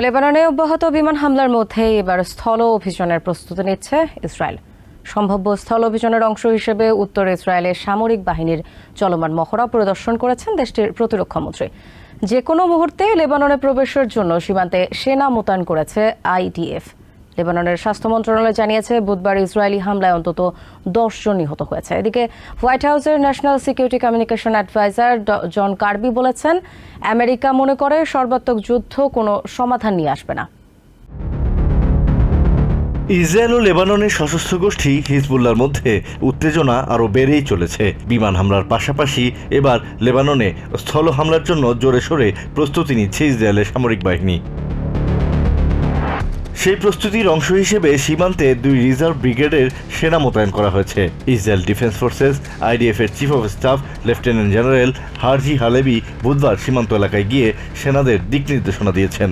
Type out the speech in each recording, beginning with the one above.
লেবাননে অব্যাহত বিমান হামলার মধ্যে এবার স্থল অভিযানের প্রস্তুতি নিচ্ছে ইসরায়েল। সম্ভাব্য স্থল অভিযানের অংশ হিসেবে উত্তর ইসরায়েলের সামরিক বাহিনীর চলমান মহড়া প্রদর্শন করেছেন দেশটির প্রতিরক্ষামন্ত্রী যে কোনো মুহূর্তে লেবাননে প্রবেশের জন্য সীমান্তে সেনা মোতায়েন করেছে আইডিএফ। লেবাননের স্বাস্থ্য মন্ত্রণালয় জানিয়েছে, বুধবার ইসরায়েলি হামলায় অন্তত দশ জন নিহত হয়েছে। এদিকে হোয়াইট হাউসের national security communication advisor John Kirby বলেছেন, আমেরিকা মনে করে সর্বাত্মক যুদ্ধ কোনো সমাধান নিয়ে আসবে না। ইসরায়েল ও লেবাননের সশস্ত্র গোষ্ঠী হিজবুল্লার মধ্যে উত্তেজনা আরও বেড়েই চলেছে। বিমান হামলার পাশাপাশি এবার লেবাননে স্থল হামলার জন্য জোরে সোরে প্রস্তুতি নিচ্ছে ইসরায়েলের সামরিক বাহিনী। সেই প্রস্তুতির অংশ হিসেবে সীমান্তে দুই রিজার্ভ ব্রিগেডের সেনা মোতায়েন করা হয়েছে। ইসরায়েল ডিফেন্স ফোর্সেস, আইডিএফ এর chief of staff, lieutenant general Herzi Halevi বুধবার সীমান্ত এলাকায় গিয়ে সেনাদের দিক নির্দেশনা দিয়েছেন।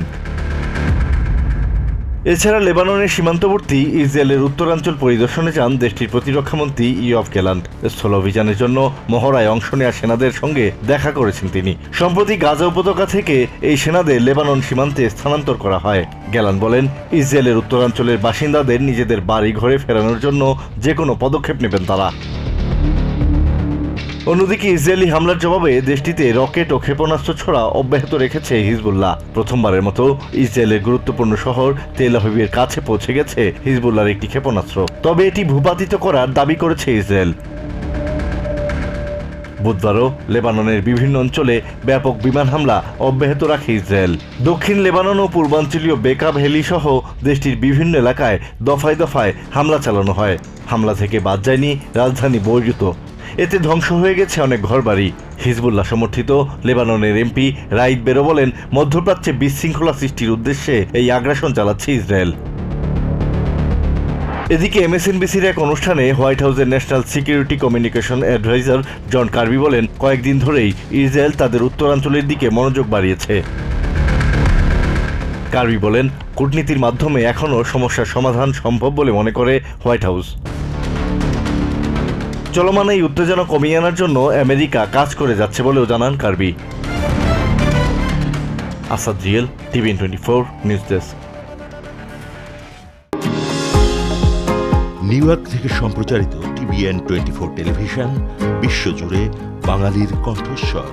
এছাড়া লেবাননের সীমান্তবর্তী ইসরায়েলের উত্তরাঞ্চল পরিদর্শনে যান দেশটির প্রতিরক্ষামন্ত্রী ইয়ফ গেলান্ট। স্থল অভিযানের জন্য মহড়ায় অংশ নেওয়া সেনাদের সঙ্গে দেখা করেছেন তিনি। সম্প্রতি গাজা উপত্যকা থেকে এই সেনাদের লেবানন সীমান্তে স্থানান্তর করা হয়। গেলান বলেন, ইসরায়েলের উত্তরাঞ্চলের বাসিন্দাদের নিজেদের বাড়ি ঘরে ফেরানোর জন্য যে কোনো পদক্ষেপ নেবেন তারা। অন্যদিকে ইসরায়েলি হামলার জবাবে দেশটিতে রকেট ও ক্ষেপণাস্ত্র ছোড়া অব্যাহত রেখেছে হিজবুল্লাহ। প্রথমবারের মতো ইসরায়েলের গুরুত্বপূর্ণ শহর তেল কাছে পৌঁছে গেছে হিজবুল্লাহর একটি ক্ষেপণাস্ত্র। তবে এটি ভূপাতিত করার দাবি করেছে ইসরায়েল। বুধবারও লেবাননের বিভিন্ন অঞ্চলে ব্যাপক বিমান হামলা অব্যাহত রাখে ইসরায়েল। দক্ষিণ লেবানন ও পূর্বাঞ্চলীয় বেকা ভ্যালি সহ দেশটির বিভিন্ন এলাকায় দফায় দফায় হামলা চালানো হয়। হামলা থেকে বাদ যায়নি রাজধানী বৈরুত এতে ধ্বংস হয়ে গেছে অনেক ঘরবাড়ি। হিজবুল্লাহ সমর্থিত লেবাননের এমপি রাইদ বেরো বলেন, মধ্যপ্রাচ্যে বিশৃঙ্খলা সৃষ্টির উদ্দেশ্যে এই আগ্রাসন চালাচ্ছে ইসরায়েল। এদিকে এমএসএনবিসির এক অনুষ্ঠানে হোয়াইট হাউসের national security communication advisor John Kirby বলেন, কয়েকদিন ধরেই ইসরায়েল তাদের উত্তরাঞ্চলের দিকে মনোযোগ বাড়িয়েছে। কার্বি বলেন, কূটনীতির মাধ্যমে এখনও সমস্যার সমাধান সম্ভব বলে মনে করে হোয়াইট হাউস। চলমান এই উত্তেজনা কমিয়ে আনার জন্য আমেরিকা কাজ করে যাচ্ছে বলেও জানান Kirby. Asad real TV twenty four news desk. New York থেকে সম্প্রচারিত টিভিএন টোয়েন্টি ফোর টেলিভিশন, বিশ্বজুড়ে বাঙালির কণ্ঠস্বর।